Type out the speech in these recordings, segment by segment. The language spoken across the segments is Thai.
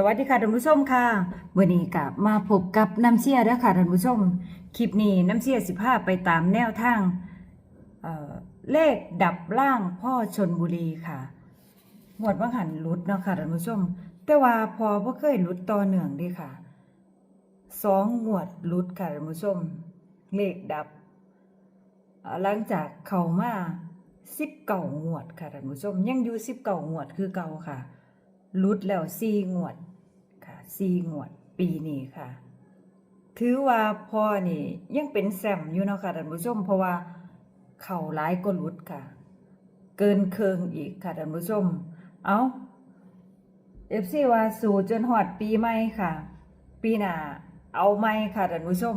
สวัสดีค่ะท่านผู้ชมค่ะวันนี้กับมาพบกับน้ำเชียร์แล้วค่ะท่านผู้ชม คลิปนี้น้ำเชียร์สิพาไปตามแนวทางเเลขดับล่างพ่อชนบุรีค่ะหมวดว่าหันหลุดเนาะค่ะท่านผู้ชม แต่ว่าพอบ่เคยหลุดต่อเนื่องดีค่ะสองหมวดหลุดค่ะท่านผู้ชม เลขดับ หลังจากเข้ามาสิบเก่างวดค่ะท่านผู้ชม ยังอยู่สิบเก่างวดคือเก่าค่ะหลุดแล้วสี่งวด สี่งวด ปีนี้ค่ะ ถือว่าพ่อนี่ยังเป็นแซมอยู่เนาะค่ะท่านผู้ชมเพราะว่าเข่าร้ายก็หลุดค่ะ เกินเคิงอีกค่ะท่านผู้ชม เอาเอฟซีว่าสู่จนหอดปีใหม่ค่ะ ปีหน้าเอาใหม่ค่ะท่านผู้ชม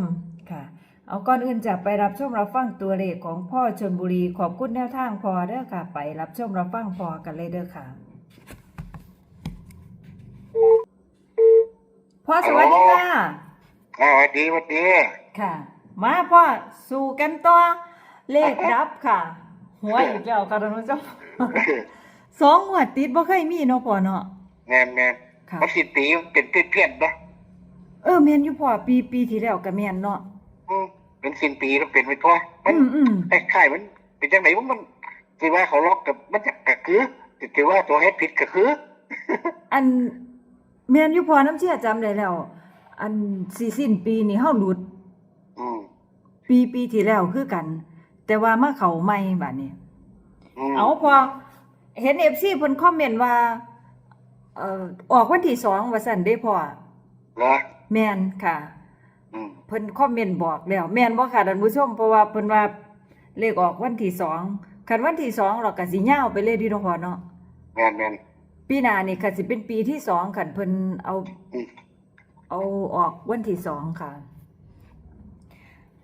ค่ะเอาก่อนอื่นจะไปรับชมรับฟังตัวเลขของพ่อชนบุรีขอบคุณแนวทางพอเด้อค่ะ ไปรับชมรับฟังพอกันเลยเด้อค่ะ พ่อสวัสดีค่ะอ่าสวัสดีสวัสดีค่ะ มาพ่อสู่กันต่อเลขดับค่ะ หัวอีกแล้วค่ะท่านผู้ชมสองงวดติดบ่เคยมีเนาะพ่อเนาะแม่นแม่นค่ะมันสิตีมันเป็นเพี้ยนๆปะเออแม่นอยู่พ่อปีปีที่แล้วก็แม่นเนาะอืมเป็นสิ้นปีแล้วเป็นไปทั่วมัอืนมอืมคล้ายๆมันเป็นจังไหนว่ามันสิว่าเขาล็อกกับมันจะกะคือสิว่าตัวเฮ็ดผิดก็คือ อัน แม่นอยู่พ่อน้ำเชื่อจำได้แล้ว อันสิสิ้นปีนี้เฮาหลุด อืมปีปีที่แล้วคือกัน แต่ว่ามาเข้าใหม่บัดนี้ มเอาพอเห็น FC เพิ่นคอมเมนต์ว่าเอ่อออกวันที่สองว่าซั่นเด้พ่อเหรอแม่นค่ะ อืมเพิ่นคอมเมนต์บอกแล้วแม่นบ่ค่ะท่านผู้ชมเพราะว่าเพิ่นว่าเลขออกวันที่สองคันวันที่สองเราก็สิยาวไปเลยเดีเนาะพ่อเนาะ แม่นแม่น ปีหน้านี่ก็สิเป็นปีที่สองคันเพิ่นเอาอืมเอาออกวันที่สองค่ะ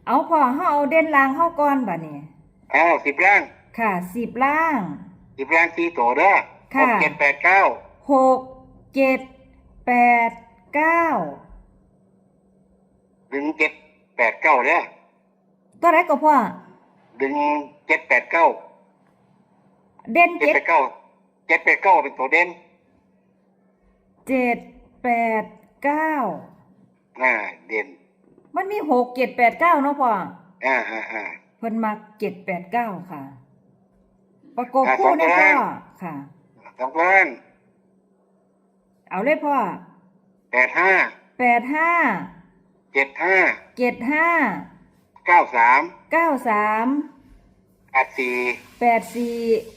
เอาพ่อเฮาเอาเด่นล่างเฮาก่อนบัดนี้อ้าวสิบล่าง ค่ะสิบล่าง สิบล่างสี่ตัวเด้อค่ะหกเจ็ดแปดเก้าหกเจ็ดแปดเก้าดึงเจ็ดแปดเก้าเด้อตัวไหนก็พ่อดึงเจ็ดแปดเก้าเด่นเจ็ดเจ็ดแปดเก้า เจ็ดแปดเก้าเป็นตัวเด่นเจ็ดแปดเก้าอ่าเด่นมันมีหกเจ็ดแปดเก้าเนาะพ่ออ่าอ่าอ่าเพิ่นมักเจ็ดแปดเก้าค่ะ ประกบอะคู่สองนะตัวพ่อล่างค่ะสองล้านเอาเลยพ่อแปดห้าแปดห้าเจ็ดห้าเจ็ดห้าเก้าสามเก้าสามแปดสี่แปดสี่เ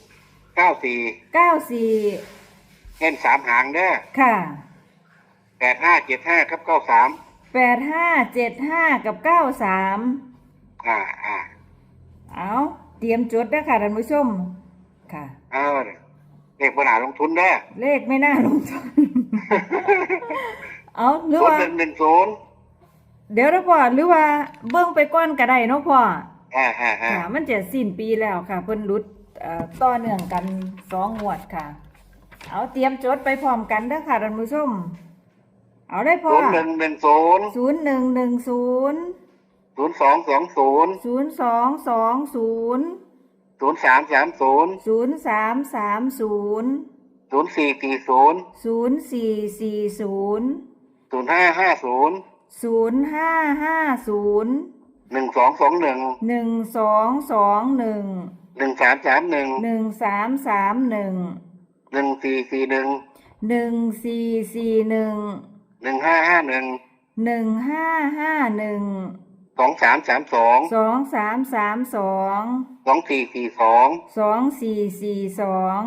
ก้าสี่เก้าสี่เล่นสามหางเด้อค่ะแปดห้าเจ็ดห้าครับเก้าสามแปดห้าเจ็ดห้ากับเก้าสามอ่าอ่าเอาเตรียมจดนะค่ะท่านผู้ชมค่ะ เออเด็กปัญหาลงทุนเด้อเลขไม่น่าลงทุน เอาหรือศูนว่า ย์หนึ่งหนึ่งศูนย์เดี๋ยวนะพ่อหรือว่าเบิ่งไปก่อนก็ได้เนาะพ่ออ่าอ่าอ่าค่ะมันจะสิ้นปีแล้วค่ะ เพิ่นรุดเอ่อ ต่อเนื่องกันสองงวดค่ะ เอาเตรียมจดไปพร้อมกันเด้อค่ะท่านผู้ชมเอาได้พ่อศูนย์หนึ่งหนึ่งศูนย์ศูนย์หนึ่งหนึ่งศูนย์ศูนย์สองสองศูนย์ศูนย์สองสองศูนย์ศูนย์สามสามศูนย์ศูนย์สามสามศูนย์ศูนย์สี่สี่ศูนย์ศูนย์สี่สี่ศูนย์ศูนย์ห้าห้าศูนย์ศูนย์ห้าห้าศูนย์หนึ่งสองสองหนึ่งหนึ่งสองสองหนึ่ง หนึ่งสามสามหนึ่งหนึ่งสามสามหนึ่งหนึ่งสี่สี่หนึ่งหนึ่งสี่สี่หนึ่งหนึ่งห้าห้าหนึ่งหนึ่งห้าห้าหนึ่งสองสามสามสองสองสามสามสองสองสี่สี่สองสองสี่สี่สอง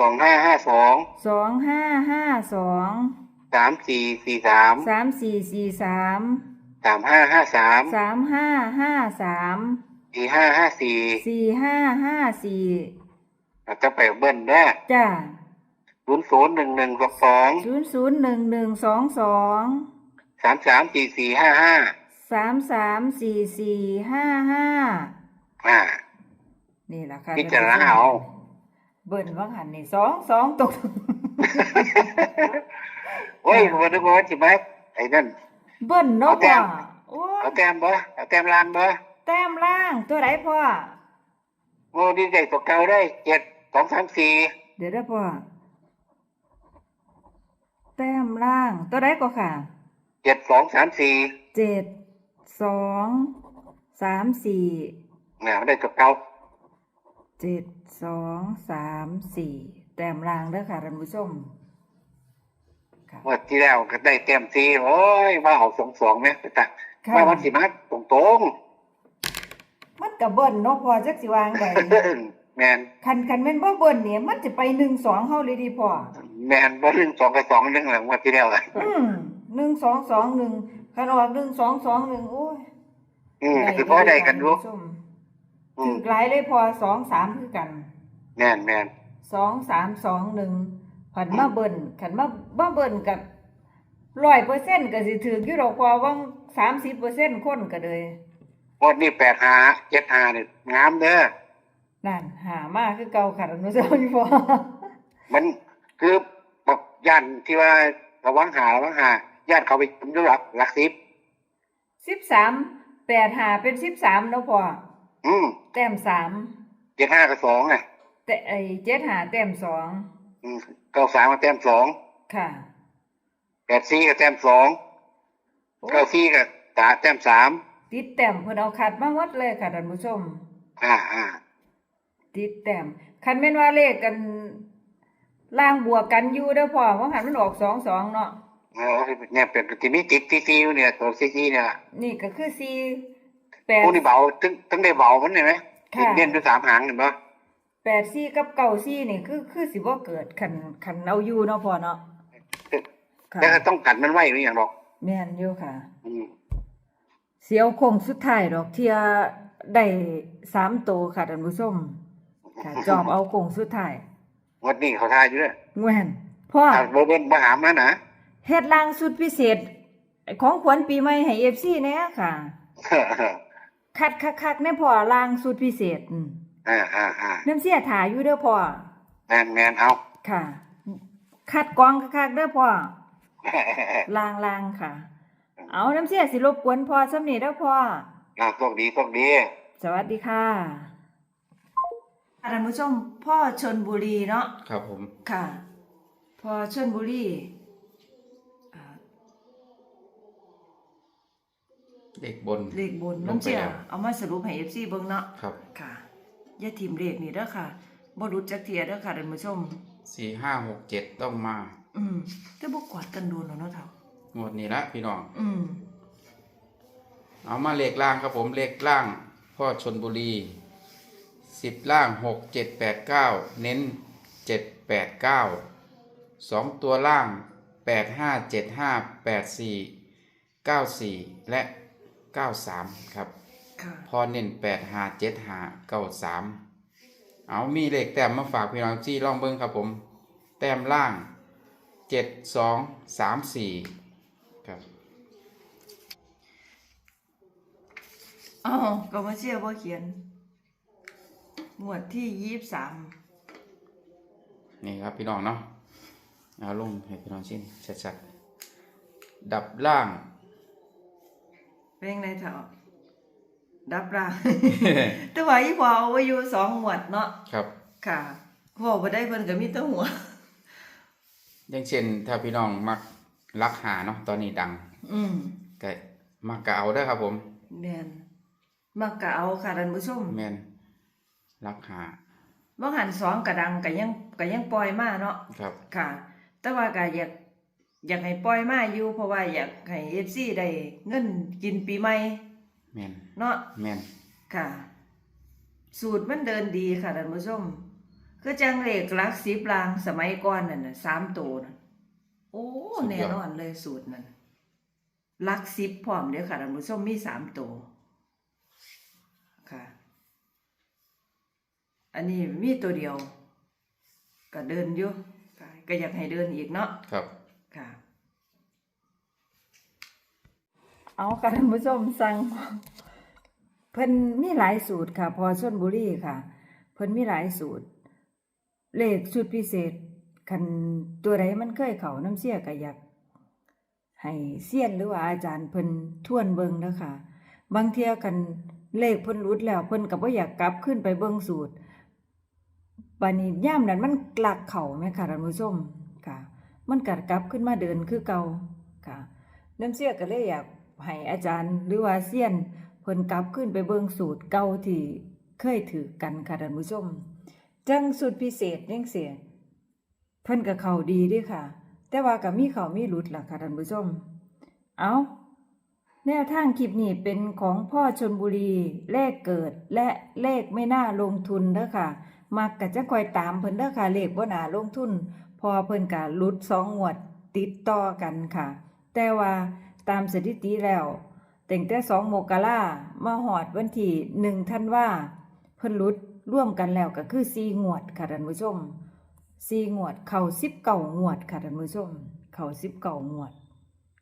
สองห้าห้าสองสองห้าห้าสองสามสี่สี่สามสามสี่สี่สามสามห้าห้าสามสามห้าห้าสาม สี่ห้าห้าสี่สี่ห้าห้าสี่จะไปเบิ้ลได้จ้าศูนย์ศูนย์หนึ่งหนึ่งสองสองศูนย์ศูนย์หนึ่งหนึ่งสองสองสามสามสี่สี่ห้าห้าสามสามสี่สี่ห้าห้าอ่านี่แหละค่ะพิจารณาเอาเบิ่นว่างหันนี่สองสองตกโอ้ยวันนี้วันที่มาไอ้นั่นเบิ่นเนาะเอาแต้พ่อมโอ้เอาแต้มบ่เอาแต้มลานบ่ แต้มล่างตัวไหนพ่อโอ้ดีใจตัวเก่าได้เจ็ดสองสามสี่เดี๋ยวได้อพ่อแแต้มล่างตัวใดก็ค่ะเจ็ดสองสามสี่เจ็ดสองสามสี่เนี่ยมันได้กับเก่าเจ็ดสองสามสี่แต้มล่างเด้อค่ะท่านผู้ชมค่ะเมื่อที่แล้วก็ได้เต็มทีโอ้ยว่าเอาสองสองไหมไปตักค่ะ ว่ามันสิมาตรงตรง มันก็เบิ่นเนาะพอจักสิวางไดๆแมนคันคันแม่นบ่เบิ่นเนี่ยมันจะไปหนึ่งสองเฮาเลยดีพอแมนว่าเรื่องสองกับสองเรื่องหลังว่าที่แล้วอะอืมหนึ่งสองสองหนึ่งคันออกหนึ่งสองสองหนึ่งโอ้ยอืมคือพ่อได้กันรู้ท่าผู้ชมอืถึมกหลายเลยพอสองสามคือกัน แมนแมนสองสามสองหนึ่งผันมาเบิ่นขันมามาเบิ่นกับร้อยเปอร์เซ็นต์ก็สิถืออยู่ดอกพอว่างสามสิบเปอร์เซ็นต์คนก็เลย วันนี้แปดหาเจ็ดหาเนี่ยงามเด้อนั่นหามาคือเก่าค่ะท่านผู้ชมพอมันคือแบบย่านที่ว่าระวังหาระวังหาย่านเขาไปจุ่มยุหลักหลักสิบสิบสามแปดหาเป็นสิบสามเนาะพออืมแต้มสามเจ็ดห้ากับสองอะแต่ไอเจ็ดหาแต้มสองอืมเก้าสามกับแต้มสองค่ะแปดสี่กับแต้มสองโอ้เก้าสี่กับตาแต้มสาม ติดแต้มเพิ่นเอาขัดมาหมดเลยค่ะท่านผู้ชม อ่าอ่าติดแต้มคันแม่นว่าเลขกันล่างบวกกันอยู่เด้อพ่อว่าหันมันออกสองสองเนาะเออเนี่ยเป็นที่มีติดที่ซีอยู่เนี่ยตัวซีซีเนี่ยนี่ก็คือสี่แปดพวกนี้เบาถึงถึงได้เบามันเห็นไหมค่ะเน้นด้วยสามหางเห็นปะแปดสี่กับเก้าสี่นี่คือคือสิบ่เกิดคันคันเอาอยู่เนาะพ่อเนาะค่ะแล้วก็ต้องกัดมันไว้ไม่อย่างหรอกแม่นอยู่ค่ะ อืม เสียวโคงสุดท้ายดอกเทียได้สามโตวค่ะท่านผู้ชมค่ะจอบเอาโคงสุดท้ายวันนี้เขาทายอยู่เนี่ยแม่นพ่ออ่าโบเบิ้ลมาหามนะนะเฮ็ดลางสุดพิเศษ ของขวัญปีใหม่ให้ FC แหน่ค่ะ คัดคักๆในพ่อลางสุดพิเศษอืมอ่าอ่าอ่าน้ำเสียถ่ายอยู่เด้อพ่อ แมนแมนเอาค่ะ คัดกรองคักๆเด้อพ่อลางลางค่ะ เอาน้ำเสียสิรบกวนพ่อสำนีเด้อพ่ออ่าโชคดีโชคดี สวัสดีค่ะท่านผู้ชมพ่อชนบุรีเนาะครับผม ค่ะ พ่อชนบุรีอ่าเด็กบน เลขบนลงน้ำเสียไปแล้ว เอามาสรุปให้ FC เบิ่งเนาะครับค่ะอย่าทีมเลขนี่เด้อค่ะบ่รุดจักเทียเด้อค่ะท่านผู้ชม สี่ห้าหกเจ็ดต้องมา อืมแต่บ่กวาดกันโดนแล้วเนาะเฒ่า หมดนี้ละพี่น้องอืมเอามาเลขล่างครับผมเลขล่างพ่อชนบุรีสิบล่างหกเจ็ดแปดเก้าเน้นเจ็ดแปดเก้าสองตัวล่างแปดห้าเจ็ดห้าแปดสี่เก้าสี่และเก้าสามครับ ค่ะ พอเน้นแปดหาเจ็ดหาเก้าสามเอามีเลขแต้มมาฝากพี่น้องจี้ลองเบิ้งครับผม แต้มล่างเจ็ดสองสามสี่ครับ อ้าวก็มาเชื่อบ่เขียนงวดที่23นี่ครับพี่น้องเนาะเอาลงให้พี่น้องชิมชัดๆดับล่าง เป็นไงเฒ่าดับราแต่ว่าอีพอเอาไว้อยู่สองหมวดเนาะครับ ค่ะพ่อบ่ได้เพิ่นก็มีแต่หัว อย่างเช่น ถ้าพี่น้องมักรักหาเนาะตอนนี้ดัง อืมก็มักกะเอาได้อครับผมแม่น มักก็เอาค่ะท่านผู้ชมแมนรักหาบ่หันสองก็ดังก็ยังก็ยังปล่อยมาเนาะครับค่ะ แต่ว่าก็อยากอยากให้ปล่อยมาอยู่เพราะว่าอยากให้ FC ได้เงินกินปีใหม่แมนเนาะแมนค่ะ สูตรมันเดินดีค่ะท่านผู้ชมคือจังเลขหลักสิบลางสมัยก่อนนั่นน่ะสามตัวนั่นโอ้แน่นอนเลยสูตรนั้นหลักสิบพร้อมเด้อค่ะท่านผู้ชมมีสามตัวค่ะ อันนี้มีตัวเดียว ก็เดินอยู่ค่ะก็อยากให้เดินอีกเนาะครับค่ะ เอาค่ะท่านผู้ชมสั่งเพิ่นมีหลายสูตรค่ะ พอชนบุรีค่ะ เพิ่นมีหลายสูตร เลขชุดพิเศษคันตัวใดมันเคยเขาน้ำเสียก็อยากให้เซียนหรือว่าอาจารย์เพิ่นทวนเบิ่งเด้อค่ะบางเที่ยคันเลขเพิ่นรุดแล้วเพิ่นก็บ่อยากกลับขึ้นไปเบิ่งสูตร บัดนี้ย่ามนั้นมันกลักเข้าแม่ค่ะท่านผู้ชมค่ะ มันกัดกลับขึ้นมาเดินคือเก่าค่ะน้ำเสียก็เลยอยากให้อาจารย์หรือว่าเซียนเพิ่นกลับขึ้นไปเบิ่งสูตรเก่าที่เคยถือกันค่ะท่านผู้ชม จังสูตรพิเศษจังเสียเพิ่นก็เข้าดีด้ค่ะ แต่ว่าก็มีเข้ามีหลุดล่ะค่ะท่านผู้ชม เอาแนวทางคลิปนี้เป็นของพ่อชนบุรี เลขเกิดและเลขไม่น่าลงทุนเด้อค่ะ มักกะจะคอยตามเพิ่นเด้อค่ะเลขบ่น่าลงทุน พอเพิ่นกะหลุดสองงวดติดต่อกันค่ะ แต่ว่าตามสถิติแล้วแต่งแต่สองโมกรามาหอดวันที่หนึ่งท่านว่า เพิ่นหลุดร่วมกันแล้วก็คือสี่งวดค่ะท่านผู้ชมสี่งวด เข้าสิบเก้างวดค่ะท่านผู้ชม เข้าสิบเก้างวด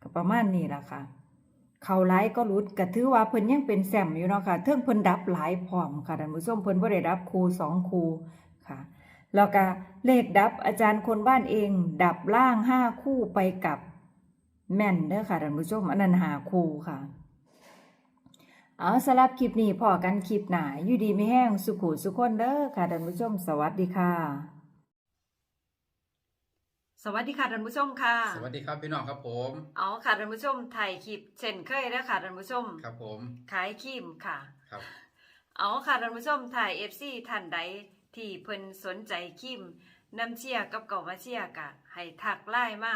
ก็ประมาณนี้ละค่ะ เขาหลายก็รุดก็ถือว่าเพิ่นยังเป็นแซมอยู่เนาะค่ะเทิงเพิ่นดับหลายพร้อมค่ะท่านผู้ชมเพิ่นบ่ได้ดับคูสองคูค่ะแล้วก็เลขดับอาจารย์คนบ้านเอง ดับล่างห้าคู่ไปกับแม่นเด้อค่ะท่านผู้ชมอันนั้นหาคู่ค่ะเอาสำหรับคลิปนี้พอกันคลิปหนาอยู่ดีไม่แห้งสุขุสุขคนเด้อค่ะท่านผู้ชม สวัสดีค่ะ สวัสดีค่ะท่านผู้ชมค่ะ สวัสดีครับพี่น้องครับผมเอาค่ะท่านผู้ชมถ่ายคลิปเช่นเคยแล้วค่ะท่านผู้ชม ครับผมขายครีมค่ะครับเอาค่ะท่านผู้ชมถ่าย FC ท่านใดที่เพิ่นสนใจครีมน้ำเชียกับเก่ามาเชียกะให้ทักไล่มา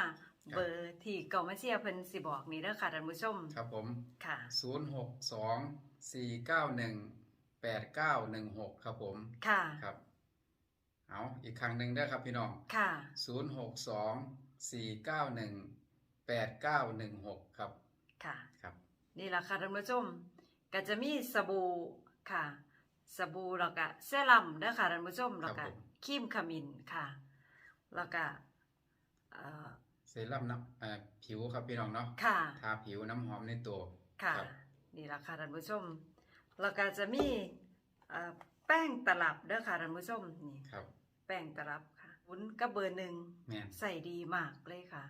เบอร์ที่เก่ามาเชียเพิ่นสิบอกนี่เด้อค่ะท่านผู้ชม ครับผมค่ะศูนย์หกสองสี่เก้าหนึ่งแปดเก้าหนึ่งหกครับผม ค่ะ ครับ เอาอีกครั้งหนึ่งเด้อครับพี่น้องค่ะศูนย์หกสองสี่เก้าหนึ่งแปดเก้าหนึ่งหกครับค่ะครับนี่ล่ะค่ะท่านผู้ชมก็จะมีสบู่ค่ะ สบู่แล้วก็เซรั่มเด้อค่ะท่านผู้ชมแล้วก็ครีมขมิ้นค่ะ แล้วก็เอ่อเซรั่มน้ำเอ่อผิวครับพี่น้องเนาะค่ะทาผิวน้ำหอมในตัวค่ะครับนี่ล่ะค่ะท่านผู้ชมแล้วก็จะมีเอ่อแป้งตลับเด้อค่ะท่านผู้ชมนี่ครับ แป้งตลับค่ะวุ้นกับเบอร์หนึ่งแม่นใส่ดีมากเลยค่ะ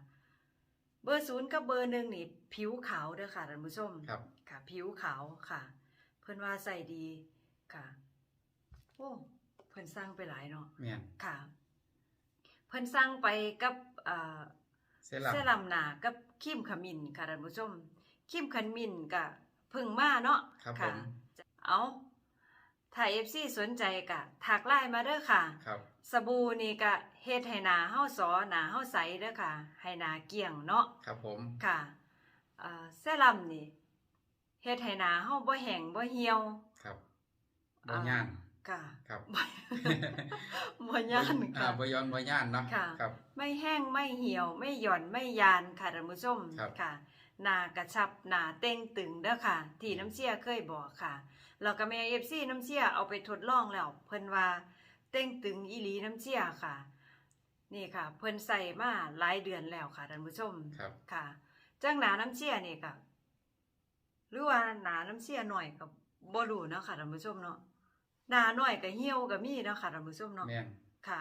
เบอร์ศูนย์กับเบอร์หนึ่งนี่ ผิวขาวเด้อค่ะท่านผู้ชมครับ ค่ะ ผิวขาวค่ะ เพิ่นว่าใส่ดีค่ะโอ้เพิ่นสร้างไปหลายเนาะแม่นค่ะ เพิ่นสร้างไปกับเอ่อ เซรั่มเซรั่มหนากับครีมขมิ้นค่ะท่านผู้ชมครีมขมิ้นก็เพิ่งมาเนาะครับผค่ะมเอา ถ้า FC สนใจก็ทักไลน์มาเด้อค่ะ ครับ สบู่นี่ก็เฮ็ดให้หนาเฮาสอหนาเฮาใสเด้อค่ะ ให้หนาเกลี่ยงเนาะครับผม ค่ะเอ่อเซรั่มนี่เฮ็ดให้หนาเฮาบ่แห้งบ่เหี่ยว ครับบ่ย่านค่ะ ครับบ่บ่ย่านอ่าค่ะบ่ย้อนบ่ย่านเนาะค่ะครับ ไม่แห้งไม่เหี่ยวไม่หย่อนไม่ยานค่ะท่านผู้ชมครับค่ะ หนากระชับหนาเต้งตึงเด้อค่ะ ที่น้ำเชี่ยเคยบอกค่ะแล้วก็แม่เอฟซีน้ำเชี่ยเอาไปทดลองแล้ว เพิ่นว่าเต้งตึงอีหลีน้ำเชี่ยค่ะ นี่ค่ะ เพิ่นใส่มาหลายเดือนแล้วค่ะท่านผู้ชมครับ ค่ะจังหนาน้ำเชี่ยนี่ก็หรือว่าหนาน้ำเชี่ยหน่อยกับบ่รู้เนาะค่ะท่านผู้ชมเนาะหนาหน่อยก็เหี่ยวก็มีเนาะค่ะท่านผู้ชมเนาะแม่นค่ะ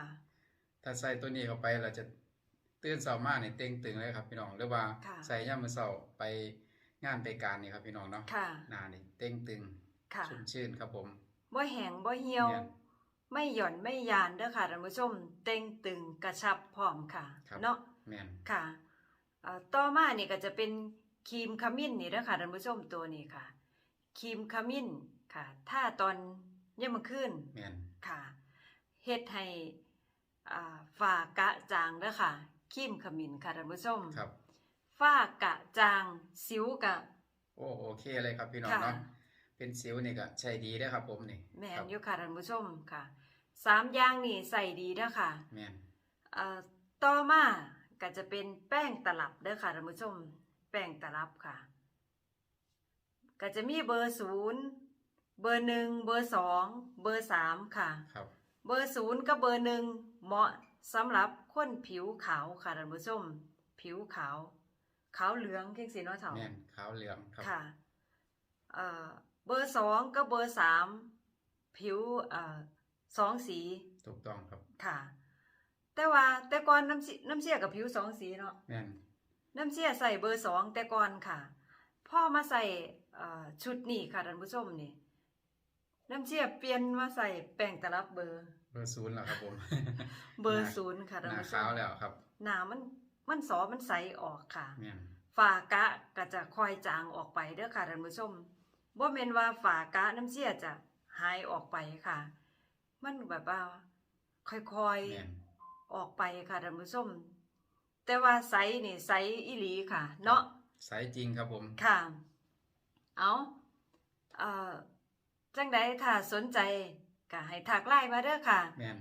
ถ้าใส่ตัวนี้เข้าไปเราจะ ตื่นเช้ามาเนี่ยเต็งตึงเลยครับพี่น้องหรือว่าค่ะใส่ย่ามมื้อเช้าไปงานไปการนี่ครับพี่น้องเนาะค่ะหน้านี่เต็งตึงค่ะชุ่มชื่นครับผมบ่แห้งบ่เหี่ยวแม่นไม่หย่อนไม่ยานเด้อค่ะท่านผู้ชม เต่งตึงกระชับพร้อมค่ะครับเนาะแม่นค่ะเอ่อต่อมานี่ก็จะเป็นครีมขมิ้นนี่เด้อค่ะท่านผู้ชมตัวนี้ค่ะครีมขมิ้นค่ะ ถ้าตอนยามมื้อคืนแม่นค่ะเฮ็ดให้อ่าฝ้ากระจางเด้อค่ะ ครีมขมิ้นค่ะท่านผู้ชมครับฝ้ากระจางสิวกะ โอ้โอเคเลยครับพี่น้องค่ะเนาะเป็นสิวนี่ก็ใช้ดีได้อครับ ผมนี่แม่คนรับอยู่ค่ะท่านผู้ชมค่ะสามอย่างนี่ใส่ดีเด้อค่ะแม่นเอ่อต่อมาก็จะเป็นแป้งตลับเด้อค่ะท่านผู้ชม แป้งตลับค่ะ ก็จะมีเบอร์ศูนย์เบอร์หนึ่งเบอร์สองเบอร์สามค่ะ ครับ เบอร์ศูนย์กับเบอร์หนึ่งเหมาะสำหรับ คนผิวขาวค่ะท่านผู้ชมผิวขาว ขาวเหลืองเก่งสีเนาะเถ่าแม่นขาวเหลืองครับค่ะเอ่อเบอร์สองกับเบอร์สามผิวเอ่อสองสีถูกต้องครับค่ะ แต่ว่าแต่ก่อนน้ำเสียน้ำเสียกับผิวสองสีเนาะแม่นน้ำเสียใส่เบอร์สองแต่ก่อนค่ะ พ่อมาใส่เอ่อชุดนี้ค่ะท่านผู้ชมนี่น้ำเสียเปลี่ยนมาใส่แป้งตลับเบอร์ เบอร์ศูนย์แล้วครับผม เบอร์ศูนย์ค่ะหท่านน้าผู้ชขาวมแล้วครับหนามันมันสอมันใสออกค่ะ แม่นฝากะก็จะค่อยจางออกไปเด้อค่ะท่านผู้ชมบ่แม่นว่าฝากะน้ำเสียจะหายออกไปค่ะ มันแบบว่า ค่อยแม่นๆออกไปค่ะท่านผู้ชมแต่ว่าใสนี่ใสอีหลีค่ะ เนาะใสจริงครับผม ค่ะ เอาเอ่อจังใดถ้าสนใจ ก็ให้ทักไลน์มาเด้อค่ะ แม่น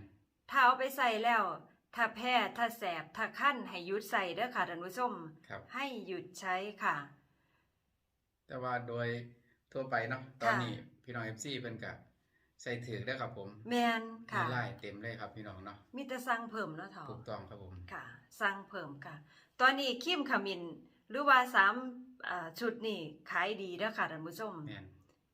ถ้าเอาไปใส่แล้ว ถ้าแพ้ถ้าแสบถ้าคั้นให้หยุดใส่เด้อค่ะท่านผู้ชมครับ ให้หยุดใช้ค่ะ แต่ว่าโดยทั่วไปเนาะตอนนี้พี่น้อง FC เพิ่นก็ใส่ถือได้อครับผมแมนมีค่ะ ไล่เต็มเลยครับพี่น้องเนาะมีแต่สั่งเพิ่มแล้วเถาะถูกต้องครับผมค่ะ สั่งเพิ่มค่ะ ตอนนี้คิมขมินหรือว่าสามอ่าชุดนี่ขายดีเด้อค่ะท่านผู้ชม แม่น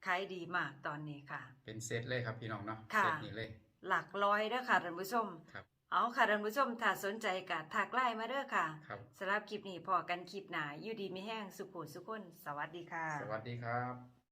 ขายดีมากตอนนี้ค่ะ เป็นเซตเลยครับพี่น้องเนาะค่ะเซตนี้เลย หลักร้อยเด้อค่ะท่านผู้ชมครับเอาค่ะท่านผู้ชมถ้าสนใจก็ทักไลน์มาเด้อค่ะครับสำหรับคลิปนี้พอกันคลิปหน้าอยู่ดีมีแห้งสุขุสุขคน สวัสดีค่ะ สวัสดีครับ